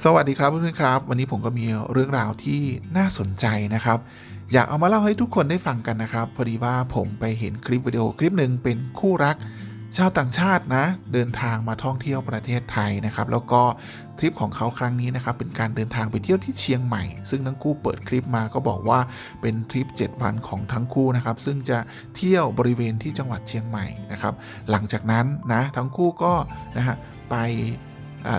สวัสดีครับเพื่อนๆครับ วันนี้ผมก็มีเรื่องราวที่น่าสนใจนะครับ อยากเอามาเล่าให้ทุกคนได้ฟังกันนะครับ พอดีว่าผมไปเห็นคลิปวิดีโอคลิปหนึ่งเป็นคู่รัก ชาวต่างชาตินะ เดินทางมาท่องเที่ยวประเทศไทยนะครับ แล้วก็ทริปของเขาครั้งนี้นะครับ เป็นการเดินทางไปเที่ยวที่เชียงใหม่ ซึ่งทั้งคู่เปิดคลิปมาก็บอกว่าเป็นทริป 7 วันของทั้งคู่นะครับ ซึ่งจะเที่ยวบริเวณที่จังหวัดเชียงใหม่นะครับ หลังจากนั้นนะทั้งคู่ก็นะฮะไป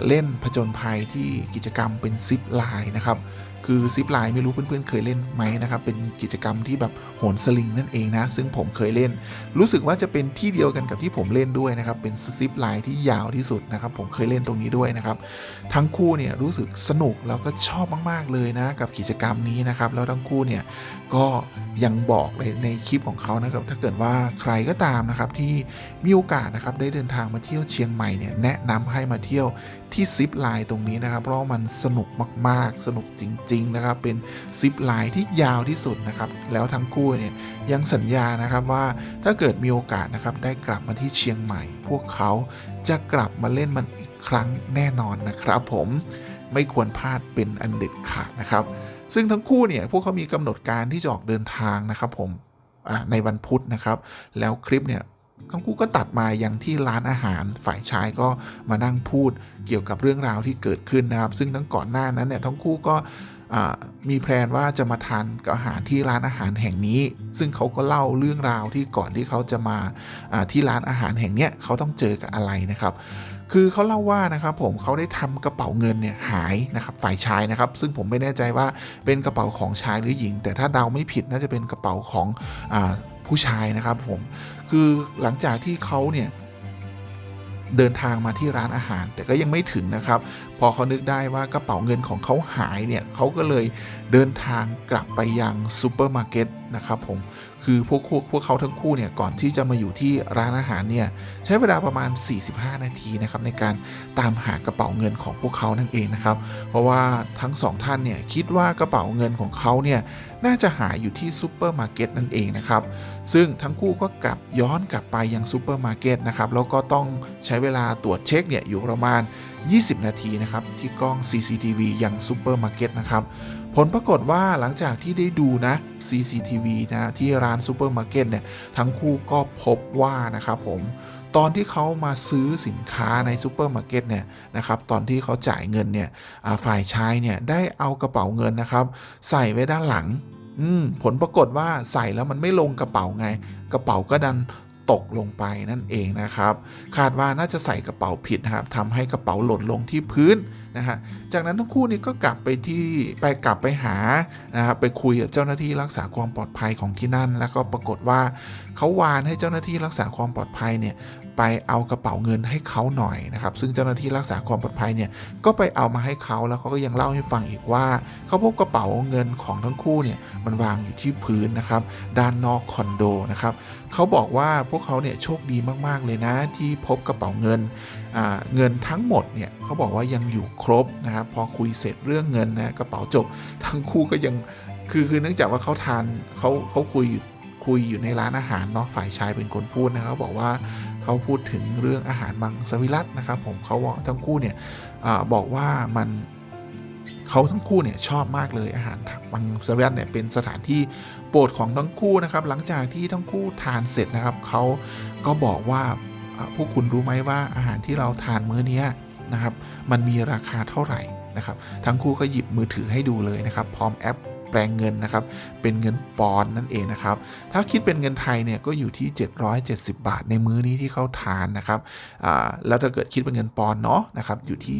เล่นผจญภัยที่กิจกรรมเป็นซิปไลน์นะครับ คือซิปไลน์ไม่รู้เพื่อนๆ เคยเล่นไหมนะครับ เป็นกิจกรรมที่แบบโหนสลิงนั่นเองนะ ซึ่งผมเคยเล่น รู้สึกว่าจะเป็นที่เดียวกันกับที่ผมเล่นด้วยนะครับ เป็นซิปไลน์ที่ยาวที่สุดนะครับ ผมเคยเล่นตรงนี้ด้วยนะครับ ทั้งคู่เนี่ยรู้สึกสนุกแล้วก็ชอบมากๆเลยนะกับกิจกรรมนี้นะครับ แล้วทั้งคู่เนี่ยก็ยังบอกเลยในคลิปของเขานะครับ ถ้าเกิดว่าใครก็ตามนะครับที่มีโอกาสนะครับได้เดินทางมาเที่ยวเชียงใหม่เนี่ยแนะนำให้มาเที่ยวที่ซิปไลน์ตรงนี้นะครับ เพราะว่ามันสนุกมากๆ สนุกจริง ๆ นะครับ เป็นซิปไลน์ที่ยาวที่สุดนะครับ แล้วทั้งคู่เนี่ยยังสัญญานะครับว่าถ้าเกิดมีโอกาสนะครับได้กลับมาที่เชียงใหม่ พวกเขาจะกลับมาเล่นมันอีกครั้งแน่นอนนะครับ ผมไม่ควรพลาดเป็นอันเด็ดขาดนะครับ ซึ่งทั้งคู่เนี่ยพวกเขามีกำหนดการที่จะออกเดินทางนะครับ ผมในวันพุธนะครับ แล้วคลิปเนี่ย ทั้งคู่ก็ตัดมายังที่ร้านอาหาร ฝ่ายชายก็มานั่งพูดเกี่ยวกับเรื่องราวที่เกิดขึ้นนะครับ ซึ่งทั้งก่อนหน้านั้นเนี่ยทั้งคู่ก็มีแพลนว่าจะมาทานอาหารที่ร้านอาหารแห่งนี้ ซึ่งเขาก็เล่าเรื่องราวที่ก่อนที่เขาจะมาที่ร้านอาหารแห่งเนี้ยเขาต้องเจอกับอะไรนะครับ คือเขาเล่าว่านะครับผมเขาได้ทำกระเป๋าเงินเนี่ยหายนะครับฝ่ายชายนะครับ ซึ่งผมไม่แน่ใจว่าเป็นกระเป๋าของชายหรือหญิง แต่ถ้าเดาไม่ผิดน่าจะเป็นกระเป๋าของอ ผู้ชายนะครับผมคือหลังจากที่เขาเนี่ยเดินทางมาที่ร้านอาหาร แต่ก็ยังไม่ถึงนะครับ พอเขานึกได้ว่ากระเป๋าเงินของเขาหายเนี่ยเขาก็เลยเดินทางกลับไปยังซูเปอร์มาร์เก็ตนะครับผม คือพวกพวกเขาทั้งคู่เนี่ยก่อนที่จะมาอยู่ที่ร้านอาหารเนี่ยใช้เวลาประมาณ 45 นาทีนะครับในการตามหากระเป๋าเงินของพวกเขานั่นเองนะครับ เพราะว่าทั้งสองท่านเนี่ยคิดว่ากระเป๋าเงินของเขาเนี่ยน่าจะหายอยู่ที่ซูเปอร์มาร์เก็ตนั่นเองนะครับซึ่งทั้งคู่ก็กลับย้อนกลับไปยังซูเปอร์มาร์เก็ตนะครับแล้วก็ต้องใช้เวลาตรวจเช็คเนี่ยอยู่ประมาณ 20 นาทีนะครับที่กล้อง CCTV ยังซูเปอร์มาร์เก็ตนะครับผลปรากฏว่าหลังจากที่ได้ดูนะ CCTV นะที่ร้านซูเปอร์มาร์เก็ตเนี่ยทั้งคู่ก็พบว่านะครับผมตอนที่เขามาซื้อสินค้าในซูเปอร์มาร์เก็ตเนี่ยนะครับตอนที่เขาจ่ายเงินเนี่ยฝ่ายชายเนี่ยได้เอากระเป๋าเงินนะครับ ใส่ไว้ด้านหลังผลปรากฏว่าใส่แล้วมันไม่ลงกระเป๋าไง กระเป๋าก็ดัน ตกลงไปนั่นเองนะครับ คาดว่าน่าจะใส่กระเป๋าผิดนะครับทำให้กระเป๋าหล่นลงที่พื้นนะฮะจากนั้นทั้งคู่นี้ก็กลับไปที่ไปกลับไปหานะครับไปคุยกับเจ้าหน้าที่รักษาความปลอดภัยของที่นั่น แล้วก็ปรากฏว่าเขาวานให้เจ้าหน้าที่รักษาความปลอดภัยเนี่ย ไปเอากระเป๋าเงินให้เขาหน่อยนะครับซึ่งเจ้าหน้าที่รักษาความปลอดภัยเนี่ยก็ไปเอามาให้เขาแล้วเขาก็ยังเล่าให้ฟังอีกว่าเขาพบกระเป๋าเงินของทั้งคู่เนี่ยมันวางอยู่ที่พื้นนะครับด้านนอกคอนโดนะครับเขาบอกว่าพวกเขาเนี่ยโชคดีมากๆเลยนะที่พบกระเป๋าเงินเงินทั้งหมดเนี่ยเขาบอกว่ายังอยู่ครบนะครับพอคุยเสร็จเรื่องเงินนะกระเป๋าจบทั้งคู่ก็ยังคือคือเนื่องจากว่าเขาทานเขาเขาคุยอยู่ คุยอยู่ในร้านอาหารเนาะฝ่ายชายเป็นคนพูดนะครับบอกว่าเขาพูดถึงเรื่องอาหารมังสวิรัตนะครับ ผมเขาบอกทั้งคู่เนี่ยอบอกว่ามันเขาทั้งคู่เนี่ยชอบมากเลยอาหารมังสวิรัตเนี่ยเป็นสถานที่โปรดของทั้งคู่นะครับ หลังจากที่ทั้งคู่ทานเสร็จนะครับเขาก็บอกว่าอ่าพวกคุณรู้ไหมว่าอาหารที่เราทานมื้อนี้นะครับ มันมีราคาเท่าไหร่นะครับ ทั้งคู่ก็หยิบมือถือให้ดูเลยนะครับ พร้อมแอป แปลงเงินนะครับ เป็นเงินปอนนั่นเองนะครับ ถ้าคิดเป็นเงินไทยเนี่ยก็อยู่ที่ 770 บาทในมื้อนี้ที่เขาทานนะครับแล้วถ้าเกิดคิดเป็นเงินปอนเนาะนะครับอยู่ที่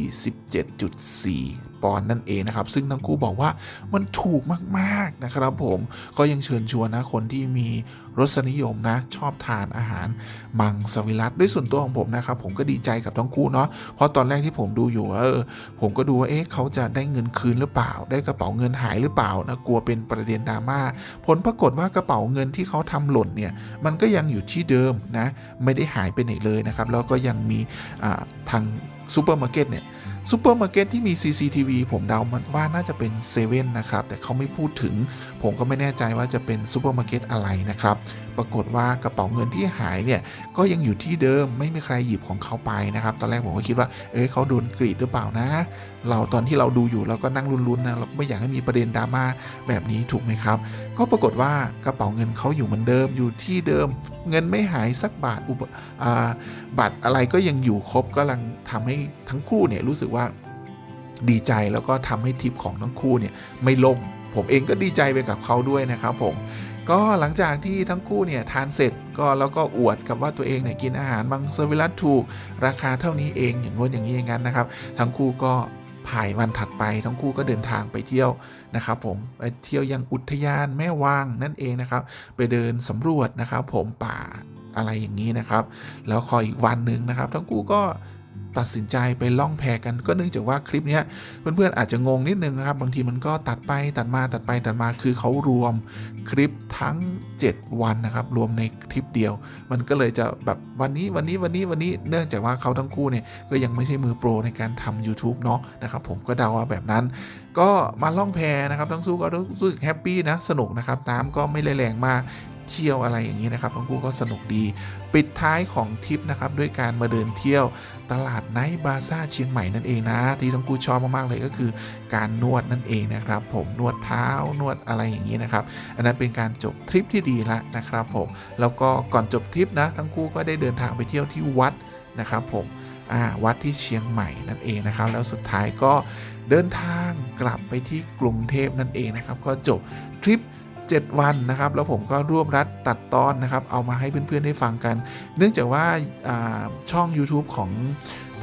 17.4 ปอนด์นั่นเองนะครับ ซึ่งทั้งคู่บอกว่ามันถูกมากๆนะครับผมก็ยังเชิญชวนนะคนที่มีรสนิยมนะ ชอบทานอาหารมังสวิรัตด้วยส่วนตัวของผมนะครับ ผมก็ดีใจกับทั้งคู่เนาะเพราะตอนแรกที่ผมดูอยู่เออผมก็ดูว่าเอ๊ะเขาจะได้เงินคืนหรือเปล่า ได้กระเป๋าเงินหายหรือเปล่านะกลัวเป็นประเด็นดราม่าผลปรากฏว่ากระเป๋าเงินที่เขาทำหล่นเนี่ยมันก็ยังอยู่ที่เดิมนะไม่ได้หายไปไหนเลยนะครับแล้วก็ยังมีทางซูเปอร์มาร์เก็ตเนี่ย ซูเปอร์มาร์เก็ตที่มี CCTV ผมเดามันว่าน่าจะเป็นเซเว่นนะครับ แต่เขาไม่พูดถึง ผมก็ไม่แน่ใจว่าจะเป็นซูเปอร์มาร์เก็ตอะไรนะครับ ปรากฏว่ากระเป๋าเงินที่หายเนี่ย ก็ยังอยู่ที่เดิมไม่มีใครหยิบของเขาไปนะครับ ตอนแรกผมก็คิดว่า เอ้ยเขาโดนกรีดหรือเปล่านะ เราตอนที่เราดูอยู่เราก็นั่งลุ้นๆนะเราก็ไม่อยากให้มีประเด็นดราม่าแบบนี้ถูกไหมครับ ก็ปรากฏว่ากระเป๋าเงินเขาอยู่เหมือนเดิมอยู่ที่เดิมเงินไม่หายสักบาทอุปบัตรอะไรก็ยังอยู่ครบก็กำลังทำให้ทั้งคู่เนี่ยรู้สึกว่าดีใจแล้วก็ทำให้ทิปของทั้งคู่เนี่ยไม่ล่มผมเองก็ดีใจไปกับเขาด้วยนะครับผมก็หลังจากที่ทั้งคู่เนี่ยทานเสร็จก็แล้วก็อวดกับว่าตัวเองเนี่ยกินอาหารมังสวิรัตถูก ราคาเท่านี้เองอย่างงนอย่างนี้อย่างนั้นนะครับ ทั้งคู่ก็ ผ่ายวันถัดไปทั้งคู่ก็เดินทางไปเที่ยวนะครับผมไปเที่ยวยังอุทยานแม่วางนั่นเองนะครับ ไปเดินสำรวจนะครับ ผมป่าอะไรอย่างนี้นะครับ แล้วคอยอีกวันหนึ่งนะครับ ทั้งคู่ก็ ตัดสินใจไปล่องแพกันก็เนื่องจากว่าคลิปเนี้ยเพื่อนๆอาจจะงงนิดนึงนะครับ บางทีมันก็ตัดไปตัดมาตัดไปตัดมาคือเขารวมคลิปทั้ง 7 วันนะครับ รวมในคลิปเดียว มันก็เลยจะแบบวันนี้วันนี้วันนี้วันนี้เนื่องจากว่าเขาทั้งคู่เนี่ยก็ยังไม่ใช่มือโปรในการทำ YouTube เนาะนะครับ ผมก็เดาว่าแบบนั้น ก็มาล่องแพนะครับทั้งคู่ก็รู้สึกแฮปปี้นะสนุกนะครับน้ำก็ไม่แรงมาก เที่ยวอะไรอย่างนี้นะครับกูก็สนุกดี ปิดท้ายของทริปนะครับด้วยการมาเดินเที่ยวตลาดไนท์บาซ่าเชียงใหม่นั่นเองนะ ที่ทั้งคู่ชอบมากๆเลยก็คือ การนวดนั่นเองนะครับ ผมนวดเท้านวดอะไรอย่างนี้นะครับ อันนั้นเป็นการจบทริปที่ดีละนะครับผมแล้วก็ก่อนจบทริปนะทั้งคู่ก็ได้เดินทางไปเที่ยวที่วัดนะครับผมวัดที่เชียงใหม่นั่นเองนะครับ แล้วสุดท้ายก็เดินทางกลับไปที่กรุงเทพนั่นเองนะครับ ก็จบทริป 7 วันนะครับ แล้วผมก็รวบรัดตัดตอนนะครับ เอามาให้เพื่อนๆได้ฟังกัน เนื่องจากว่าาช่อง YouTube ของ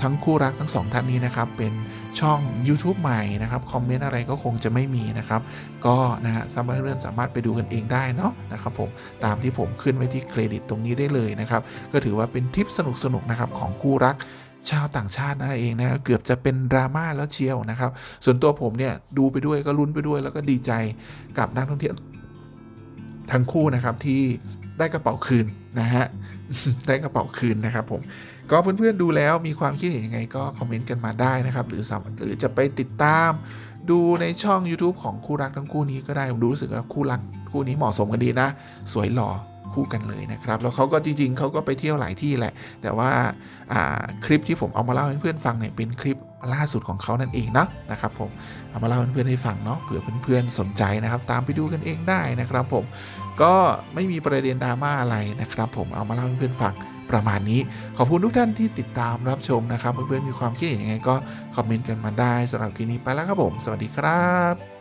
ทั้งคู่รักทั้งสองท่านนี้นะครับ เป็นช่อง YouTube ใหม่นะครับ คอมเมนต์อะไรก็คงจะไม่มีนะครับ ก็นะฮะสามารถเพื่อนสามารถไปดูกันเองได้เนาะนะครับผมตามที่ผมขึ้นไว้ที่เครดิตตรงนี้ได้เลยนะครับ ก็ถือว่าเป็นทริปสนุกๆนะครับของคู่รักชาวต่างชาตินั่นเองนะเกือบจะเป็นดราม่าแล้วเชียวนะครับ ส่วนตัวผมเนี่ยดูไปด้วยก็ลุ้นไปด้วยแล้วก็ดีใจกับนักท่องเที่ยว ทั้งคู่นะครับที่ได้กระเป๋าคืนนะฮะได้กระเป๋าคืนนะครับผมก็เพื่อนๆดูแล้วมีความคิดเห็นยังไงก็คอมเมนต์กันมาได้นะครับ หรือสามหรือจะไปติดตามดูในช่อง YouTube ของคู่รักทั้งคู่นี้ก็ได้ผมรู้สึกว่าคู่รักคู่นี้เหมาะสมกันดีนะ สวยหล่อคู่กันเลยนะครับ แล้วเขาก็จริง ๆเขาก็ไปเที่ยวหลายที่แหละ แต่ว่าาคลิปที่ผมเอามาเล่าให้เพื่อนฟังเนี่ยเป็นคลิป ล่าสุดของเขานั่นเองนะนะครับผมเอามาเล่าเพื่อนๆให้ฟังเนาะเผื่อเพื่อนๆสนใจนะครับตามไปดูกันเองได้นะครับผมก็ไม่มีประเด็นดราม่าอะไรนะครับผมเอามาเล่าให้เพื่อนๆฟังประมาณนี้ ขอบคุณทุกท่านที่ติดตามรับชมนะครับ เพื่อนๆมีความคิดเห็นยังไงก็คอมเมนต์กันมาได้สำหรับคลิปนี้ไปแล้วครับผม สวัสดีครับ